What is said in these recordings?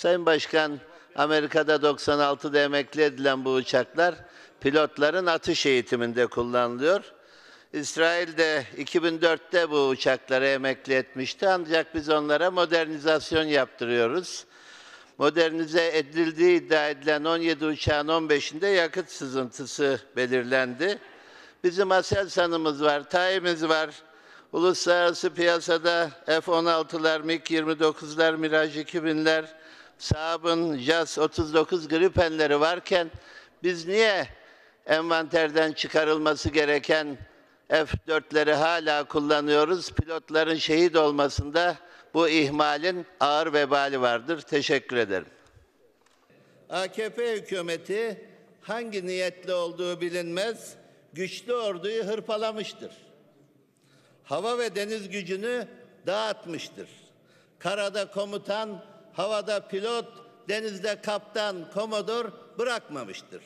Sayın Başkan, Amerika'da 96'da emekli edilen bu uçaklar pilotların atış eğitiminde kullanılıyor. İsrail'de 2004'te bu uçakları emekli etmişti ancak biz onlara modernizasyon yaptırıyoruz. Modernize edildiği iddia edilen 17 uçağın 15'inde yakıt sızıntısı belirlendi. Bizim Aselsan'ımız var, TAİ'miz var. Uluslararası piyasada F-16'lar, MiG-29'lar, Mirage 2000'ler, Saab'ın JAS 39 Gripen'leri varken biz niye envanterden çıkarılması gereken F-4'leri hala kullanıyoruz? Pilotların şehit olmasında bu ihmalin ağır vebali vardır. Teşekkür ederim. AKP hükümeti hangi niyetle olduğu bilinmez güçlü orduyu hırpalamıştır. Hava ve deniz gücünü dağıtmıştır. Karada komutan, havada pilot, denizde kaptan, komodor bırakmamıştır.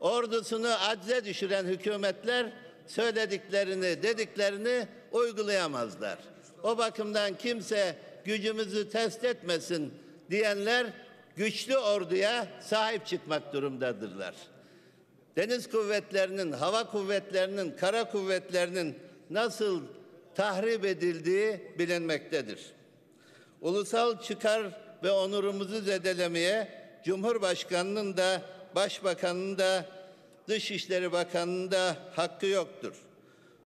Ordusunu acze düşüren hükümetler söylediklerini, dediklerini uygulayamazlar. O bakımdan kimse gücümüzü test etmesin diyenler güçlü orduya sahip çıkmak durumdadırlar. Deniz kuvvetlerinin, hava kuvvetlerinin, kara kuvvetlerinin nasıl tahrip edildiği bilinmektedir. Ulusal çıkar ve onurumuzu zedelemeye Cumhurbaşkanının da, Başbakanının da, Dışişleri Bakanı'nın da hakkı yoktur.